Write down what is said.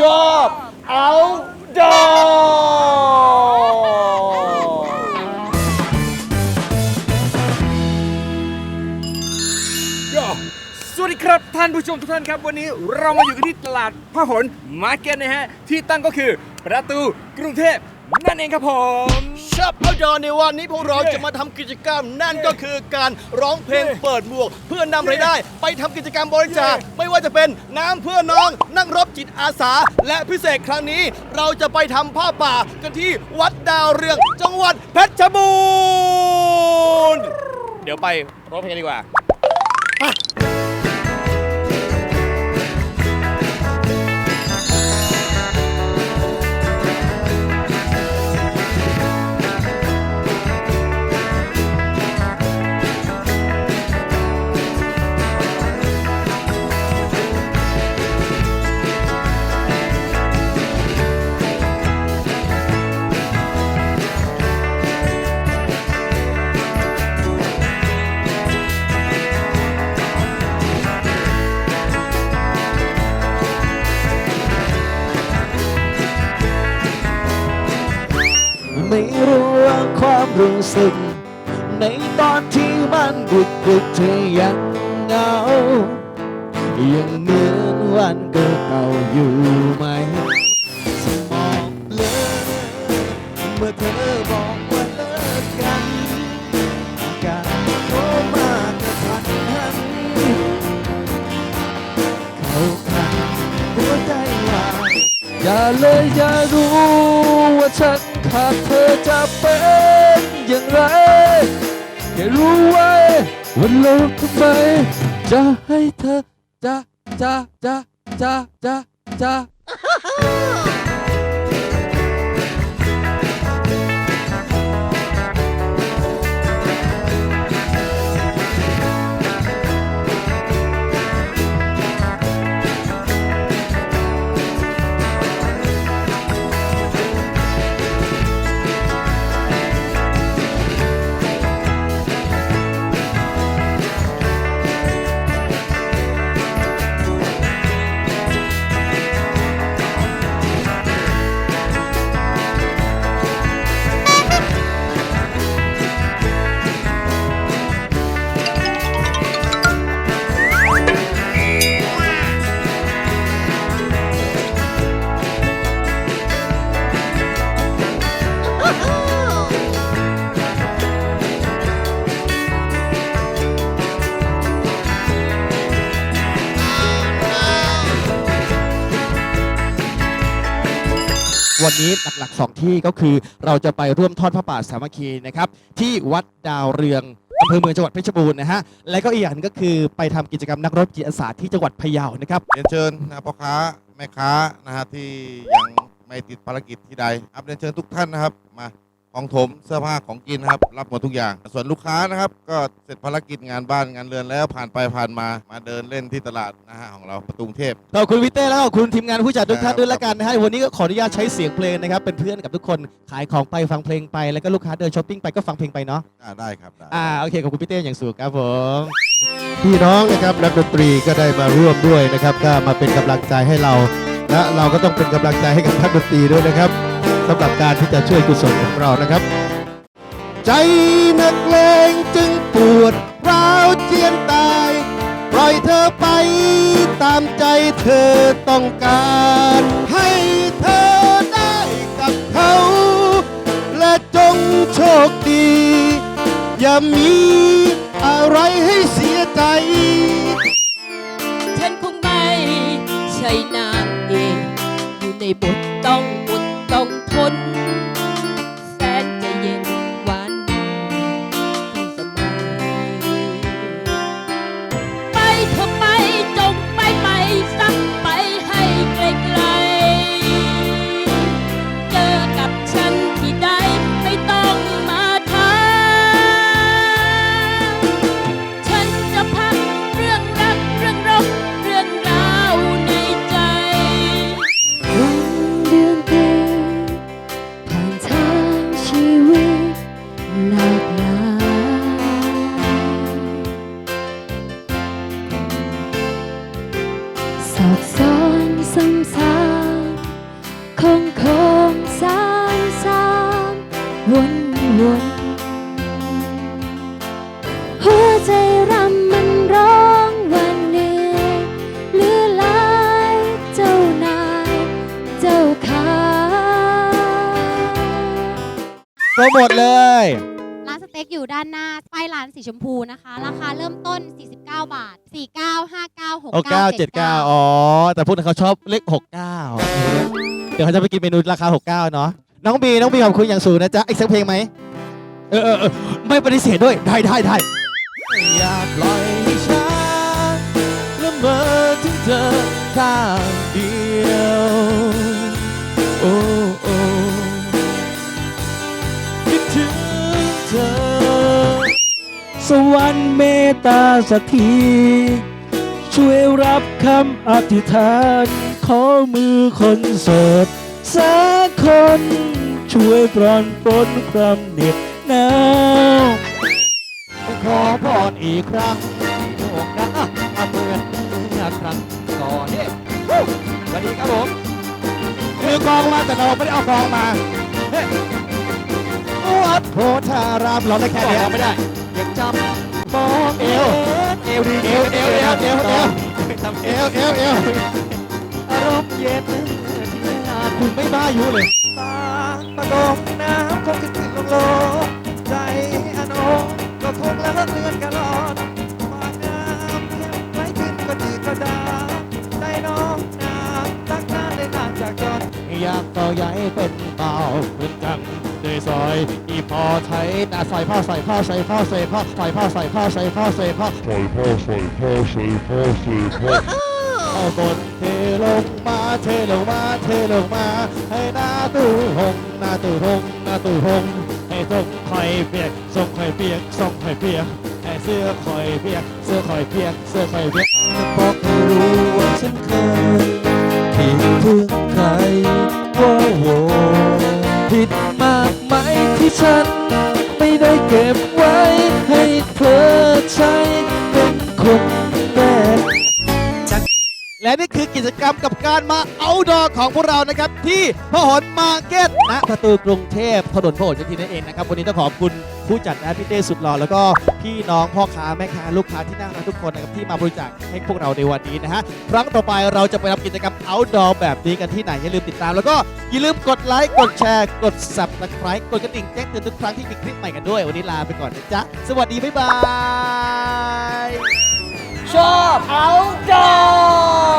ชอบเอาดอสวัสดีครับท่านผู้ชมทุกท่านครับ วันนี้เรามาอยู่กันที่ตลาดพหลมาร์เก็ตนะฮะ ที่ตั้งก็คือประตูกรุงเทพ นั่นเองครับผมชอบเอาดอในวันนี้พวกเราจะมาทำกิจกรรม นั่นก็คือการร้องเพลงเปิดหมวก เพื่อนำรายได้ ไปทำกิจกรรมบริจาคไม่ว่าจะเป็นน้ำเพื่อน้อง นักรบจิตอาสา และพิเศษครั้งนี้ เราจะไปทำผ้าป่ากันที่วัดดาวเรืองจังหวัดเพชรบูรณ์เดี๋ยวไปร้องเพลงดีกว่า ไม่รู้ว่าความรู้สึก ในตอนที่มันบุกบุกเธอยังเหงายังเหมือนวันเก่าๆอยู่ไหมสมองเบลอเมื่อเธอบอกว่าเลิกกันการโทรมากระทันหันเขาขันหัวใจว่าอย่าเลยอย่ารู้ว่าฉันขาดเธอจะเป็นอย่างไรแค่รู้ไว้ว่าเราทำไมจะให้เธอจะจะจะจะจะจะ วันนี้หลักๆสองที่ก็คือเราจะไปร่วมทอดพระป่าสามัคคีนะครับที่วัดดาวเรืองอำเภอเมืองจังหวัดเพชรบูรณ์นะฮะและก็อีกอย่างหนึงก็คือไปทำกิจกรรมนักรบจิตอาสาที่จังหวัดพะเยานะครับ เรียนเชิญนะพ่อค้าแม่ค้านะฮะที่ยังไม่ติดภารกิจที่ใดครับเรียนเชิญทุกท่านนะครับมา ของถมเสื้อผ้าของกินนะครับ รับหมดทุกอย่าง ส่วนลูกค้านะครับ ก็เสร็จภารกิจงานบ้านงานเรือนแล้วผ่านไปผ่านมามาเดินเล่นที่ตลาดนะฮะของเราประตูกรุงเทพ ขอบคุณพี่เต้แล้วก็ขอบคุณทีมงานผู้จัดทุกท่านด้วยละกันนะฮะวันนี้ก็ขออนุญาตใช้เสียงเพลงนะครับ เป็นเพื่อนกับทุกคนขายของไปฟังเพลงไปแล้วก็ลูกค้าเดินช้อปปิ้งไปก็ฟังเพลงไปเนาะอ่าได้ครับได้ อ่าโอเคขอบคุณพี่เต้อย่างสูงครับผม พี่น้องนะครับนักดนตรีก็ได้มาร่วมด้วยนะครับ ก็มาเป็นกำลังใจให้เราและเราก็ต้องเป็นกำลังใจให้กับนักดนตรีด้วยนะครับ สำหรับการที่จะช่วยกุศลของเรานะครับ ใจนักเลงจึงปวดร้าวเจียนตาย ปล่อยเธอไปตามใจเธอต้องการ ให้เธอได้กับเขา และจงโชคดี อย่ามีอะไรให้เสียใจ ซับซ้อนซ้ำซ้คงคงซ้ำซ้วนวนหัวใจรำมันร้องวันเหนื่อยหรือลายเจ้านายเจ้าขาโปรโมทเลย ร้านสเต็กอยู่ด้านหน้าป้ายร้านสีชมพูนะคะ ราคาเริ่มต้น 49 บาท 49 59โอ้เก้าเจ็ดเก้า69อ๋อ แต่พวกนั้นเขาชอบเลขหกเก้าเดี๋ยวเขาจะไปกินเมนูราคาหกเก้าเนาะน้องบี น้องบีขอบคุณอย่างสูงนะจ๊ะ อีกสักเพลงไหม เออเออเออไม่ปฏิเสธด้วย ได้ได้ได้อย่าปล่อยให้ฉันละเมอถึงเธอข้างเดีย ตาสักที ช่วยรับคำอธิษฐาน ขอมือคนโสดสักคน ช่วยปลอนปนความเหน็ดหนาวขอพรอีกครั้งโอ้นะอะเหมือนเมื่อครั้งก่อนนี่วู้สวัสดีครับผมคือกองมาแต่เราไม่ได้เอากองมาเฮ้ยวัดโพธารามเราได้แค่นี้ไม่ได้ยังจำ องเอวเอวดีเอวเอวเอวเอวเอวเอวเอวเอวอารมณ์เย็นที่ลาคุณไม่บ้าอยู่เลยตาตะดงน้ำคงขึ้นขึ้ลงลงใจอนงก็คงละเลือนกระลอนฝากน้ำเข้มไหขึ้นก็จีกรดาใจน้องน้ำตักน้ำได้นานจากจอนอยากต่อใหญ่เป็นเบาเป็นกัง ยซอยอีพอไทยตาใส่ผ้าใส่ผ้าใส่ผ้าใส่ผ้าใส่ผ้าใส่ผ้าใส่ผ้าใส่ผ้าใส่พ่อใส่พ่อใส่พ่อใส่พ่อเอาบนเทลงมาเทลงมาเทลงมา ให้หน้าตู้หงหน้าตู้หงหน้าตู้หงให้ส่งคอยเปียกส่งคอยเปียกส่งคอยเปียกให้เสื้อคอยเปียกเสื้อคอยเปียกเสื้อคอยเปียกบอกให้รู้ว่าฉันเคยผิดถึงใครว่าโวผิดมากไหม ที่ฉันไม่ได้เก็บไว้ให้เธอใช้ และนี่คือกิจกรรมกับการมาเอาดอของพวกเรานะครับ ที่พหลมาร์เก็ตณประตูกรุงเทพถนนพหลโยธินนั่นเองนะครับ วันนี้ต้องขอบคุณผู้จัดนะพี่เต้สุดหล่อแล้วก็พี่น้องพ่อค้าแม่ค้าลูกค้าที่น่ารักทุกคนนะครับที่มาบริจาคให้พวกเราในวันนี้นะฮะครั้งต่อไปเราจะไปทำกิจกรรม outdoor แบบนี้กันที่ไหนอย่าลืมติดตาม แล้วก็อย่าลืมกดไลค์กดแชร์กด subscribe กดกระดิ่งแจ้งเตือนทุกครั้งที่มีคลิปใหม่กันด้วย วันนี้ลาไปก่อนนะจ๊ะสวัสดีบ๊ายบายชอบเอาดอ